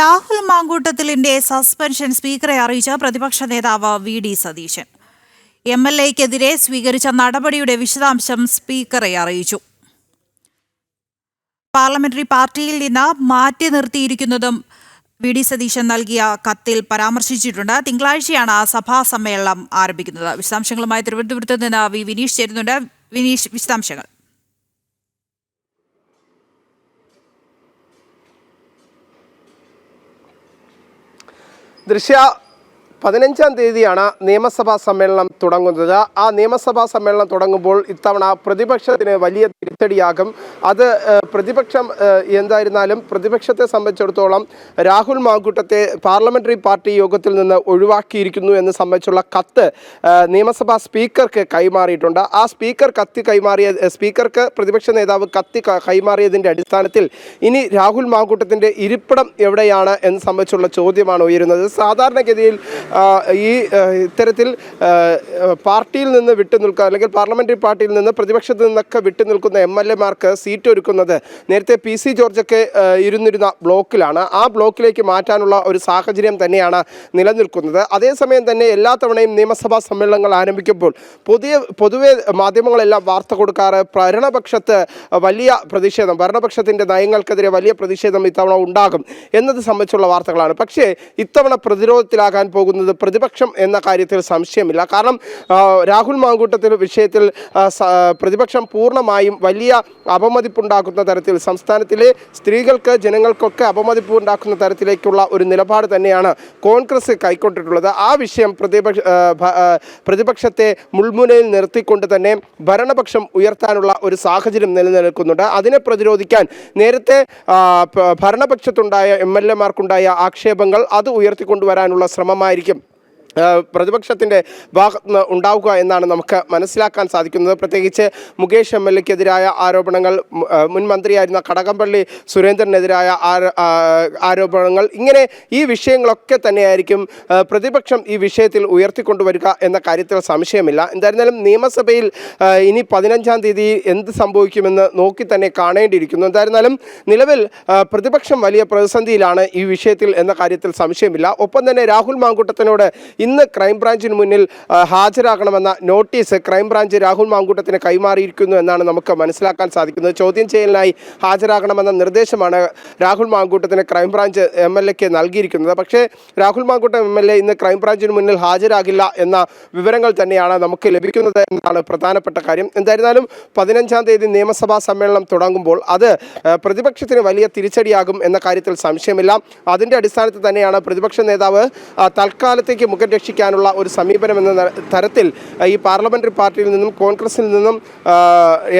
Rahul മാങ്കൂട്ടത്തിലിന്റെ suspension സ്പീക്കറെ അറിയിച്ച പ്രതിപക്ഷ നേതാവ് V D Satheesan. M L എക്കെതിരെ സ്വീകരിച്ച നടപടിയുടെ വിശദാംശം സ്പീക്കറെ അറിയിച്ചു. പാർലമെന്ററി പാർട്ടിയിൽ നിന്ന് മാറ്റി നിർത്തിയിരിക്കുന്നതും വി ഡി സതീശൻ നൽകിയ കത്തിൽ പരാമർശിച്ചിട്ടുണ്ട്. തിങ്കളാഴ്ചയാണ് സഭാ സമ്മേളനം ആരംഭിക്കുന്നത്. വിശദാംശങ്ങളുമായി തിരുവനന്തപുരത്ത് നിന്ന് വി വിനീഷ് ചേരുന്നുണ്ട്. വിനീഷ് വിശദാംശങ്ങൾ. ദൃശ്യ പതിനഞ്ചാം തീയതിയാണ് നിയമസഭാ സമ്മേളനം തുടങ്ങുന്നത്. ആ നിയമസഭാ സമ്മേളനം തുടങ്ങുമ്പോൾ ഇത്തവണ പ്രതിപക്ഷത്തിന് വലിയ തിരിച്ചടിയാകും. അത് പ്രതിപക്ഷം എന്തായിരുന്നാലും പ്രതിപക്ഷത്തെ സംബന്ധിച്ചിടത്തോളം രാഹുൽ മാങ്കൂട്ടത്തെ പാർലമെന്ററി പാർട്ടി യോഗത്തിൽ നിന്ന് ഒഴിവാക്കിയിരിക്കുന്നു എന്ന് സംബന്ധിച്ചുള്ള കത്ത് നിയമസഭാ സ്പീക്കർക്ക് കൈമാറിയിട്ടുണ്ട്. ആ സ്പീക്കർ കത്ത് കൈമാറിയ സ്പീക്കർക്ക് പ്രതിപക്ഷ നേതാവ് കത്തി കൈമാറിയതിന്റെ അടിസ്ഥാനത്തിൽ ഇനി രാഹുൽ മാങ്കൂട്ടത്തിന്റെ ഇരിപ്പിടം എവിടെയാണ് എന്ന് സംബന്ധിച്ചുള്ള ചോദ്യമാണ് ഉയരുന്നത്. സാധാരണഗതിയിൽ ഈ ഇത്തരത്തിൽ പാർട്ടിയിൽ നിന്ന് വിട്ടുനിൽക്കുക അല്ലെങ്കിൽ പാർലമെന്ററി പാർട്ടിയിൽ നിന്ന് പ്രതിപക്ഷത്തു നിന്നൊക്കെ വിട്ടുനിൽക്കുന്ന എം എൽ എമാർക്ക് സീറ്റ് ഒരുക്കുന്നത് നേരത്തെ പി സി ജോർജൊക്കെ ഇരുന്നിരുന്ന ബ്ലോക്കിലാണ്. ആ ബ്ലോക്കിലേക്ക് മാറ്റാനുള്ള ഒരു സാഹചര്യം തന്നെയാണ് നിലനിൽക്കുന്നത്. അതേസമയം തന്നെ എല്ലാ തവണയും നിയമസഭാ സമ്മേളനങ്ങൾ ആരംഭിക്കുമ്പോൾ പുതിയ പൊതുവെ മാധ്യമങ്ങളെല്ലാം വാർത്ത കൊടുക്കാറ് ഭരണപക്ഷത്ത് വലിയ പ്രതിഷേധം ഭരണപക്ഷത്തിന്റെ നയങ്ങൾക്കെതിരെ വലിയ പ്രതിഷേധം ഇത്തവണ ഉണ്ടാകും എന്നത് സംബന്ധിച്ചുള്ള വാർത്തകളാണ്. പക്ഷേ ഇത്തവണ പ്രതിരോധത്തിലാകാൻ പോകുന്നത് പ്രതിപക്ഷം എന്ന കാര്യത്തിൽ സംശയമില്ല. കാരണം രാഹുൽ മാങ്കൂട്ടത്തിൽ വിഷയത്തിൽ പ്രതിപക്ഷം പൂർണമായും വലിയ അപമതിപ്പുണ്ടാക്കുന്ന തരത്തിൽ സംസ്ഥാനത്തിലെ സ്ത്രീകൾക്ക് ജനങ്ങൾക്കൊക്കെ അപമതിപ്പ് ഉണ്ടാക്കുന്ന തരത്തിലേക്കുള്ള ഒരു നിലപാട് തന്നെയാണ് കോൺഗ്രസ് കൈക്കൊണ്ടിട്ടുള്ളത്. ആ വിഷയം പ്രതിപക്ഷ പ്രതിപക്ഷത്തെ മുൾമുനയിൽ നിർത്തിക്കൊണ്ട് തന്നെ ഭരണപക്ഷം ഉയർത്താനുള്ള ഒരു സാഹചര്യം നിലനിൽക്കുന്നുണ്ട്. അതിനെ പ്രതിരോധിക്കാൻ നേരത്തെ ഭരണപക്ഷത്തുണ്ടായ എം എൽ എമാർക്കുണ്ടായ ആക്ഷേപങ്ങൾ അത് ഉയർത്തിക്കൊണ്ടുവരാനുള്ള ശ്രമമായിരിക്കും. പ്രതിപക്ഷത്തിന്റെ ഭാഗത്ത് ഉണ്ടാവുക എന്നാണ് നമുക്ക് മനസ്സിലാക്കാൻ സാധിക്കുന്നത്. പ്രത്യേകിച്ച് മുകേഷ് എം എൽ എക്കെതിരായ ആരോപണങ്ങൾ മുൻ മന്ത്രിയായിരുന്ന കടകംപള്ളി സുരേന്ദ്രനെതിരായ ആരോപണങ്ങൾ ഇങ്ങനെ ഈ വിഷയങ്ങളൊക്കെ തന്നെയായിരിക്കും പ്രതിപക്ഷം ഈ വിഷയത്തിൽ ഉയർത്തിക്കൊണ്ടുവരിക എന്ന കാര്യത്തിൽ സംശയമില്ല. എന്തായിരുന്നാലും നിയമസഭയിൽ ഇനി പതിനഞ്ചാം തീയതി എന്ത് സംഭവിക്കുമെന്ന് നോക്കി തന്നെ കാണേണ്ടിയിരിക്കുന്നു. എന്തായിരുന്നാലും നിലവിൽ പ്രതിപക്ഷം വലിയ പ്രതിസന്ധിയിലാണ് ഈ വിഷയത്തിൽ എന്ന കാര്യത്തിൽ സംശയമില്ല. ഒപ്പം തന്നെ രാഹുൽ മാങ്കൂട്ടത്തിനോട് ഇന്ന് ക്രൈംബ്രാഞ്ചിന് മുന്നിൽ ഹാജരാകണമെന്ന നോട്ടീസ് ക്രൈംബ്രാഞ്ച് രാഹുൽ മാങ്കൂട്ടത്തിന് കൈമാറിയിരിക്കുന്നു എന്നാണ് നമുക്ക് മനസ്സിലാക്കാൻ സാധിക്കുന്നത്. ചോദ്യം ചെയ്യലിനായി ഹാജരാകണമെന്ന നിർദ്ദേശമാണ് രാഹുൽ മാങ്കൂട്ടത്തിന് ക്രൈംബ്രാഞ്ച് എം എൽ എക്ക് നൽകിയിരിക്കുന്നത്. പക്ഷേ Rahul Mankoottam M L A ഇന്ന് ക്രൈംബ്രാഞ്ചിന് മുന്നിൽ ഹാജരാകില്ല എന്ന വിവരങ്ങൾ തന്നെയാണ് നമുക്ക് ലഭിക്കുന്നത് എന്നതാണ് പ്രധാനപ്പെട്ട കാര്യം. എന്തായിരുന്നാലും പതിനഞ്ചാം തീയതി നിയമസഭാ സമ്മേളനം തുടങ്ങുമ്പോൾ അത് പ്രതിപക്ഷത്തിന് വലിയ തിരിച്ചടിയാകും എന്ന കാര്യത്തിൽ സംശയമില്ല. അതിന്റെ അടിസ്ഥാനത്തിൽ തന്നെയാണ് പ്രതിപക്ഷ നേതാവ് തൽക്കാലത്തേക്ക് മുഖം രക്ഷിക്കാനുള്ള ഒരു സമീപനം എന്ന തരത്തിൽ ഈ പാർലമെന്ററി പാർട്ടിയിൽ നിന്നും കോൺഗ്രസിൽ നിന്നും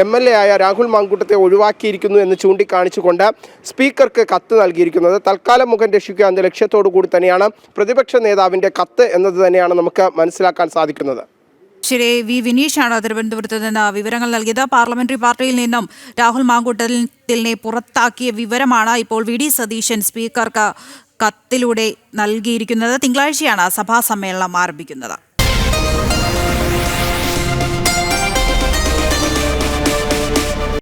എം എൽ എ ആയ രാഹുൽ മാങ്കൂട്ടത്തെ ഒഴിവാക്കിയിരിക്കുന്നു എന്ന് ചൂണ്ടിക്കാണിച്ചുകൊണ്ട് സ്പീക്കർക്ക് കത്ത് നൽകിയിരിക്കുന്നത്. തൽക്കാലം മുഖം രക്ഷിക്കുക എന്ന ലക്ഷ്യത്തോടു കൂടി തന്നെയാണ് പ്രതിപക്ഷ നേതാവിന്റെ കത്ത് എന്നത് തന്നെയാണ് നമുക്ക് മനസ്സിലാക്കാൻ സാധിക്കുന്നത്. ശരി വി വിനീഷാണ് തിരുവനന്തപുരത്ത് നിന്ന് വിവരങ്ങൾ നൽകിയത്. പാർലമെന്ററി പാർട്ടിയിൽ നിന്നും രാഹുൽ മാങ്കൂട്ടത്തിലിനെ പുറത്താക്കിയ വിവരമാണ് ഇപ്പോൾ വി ഡി സതീശൻ സ്പീക്കർക്ക് കത്തിലൂടെ നൽകിയിരിക്കുന്നത് തിങ്കളാഴ്ചയാണ് സഭാ സമ്മേളനം ആരംഭിക്കുന്നത്.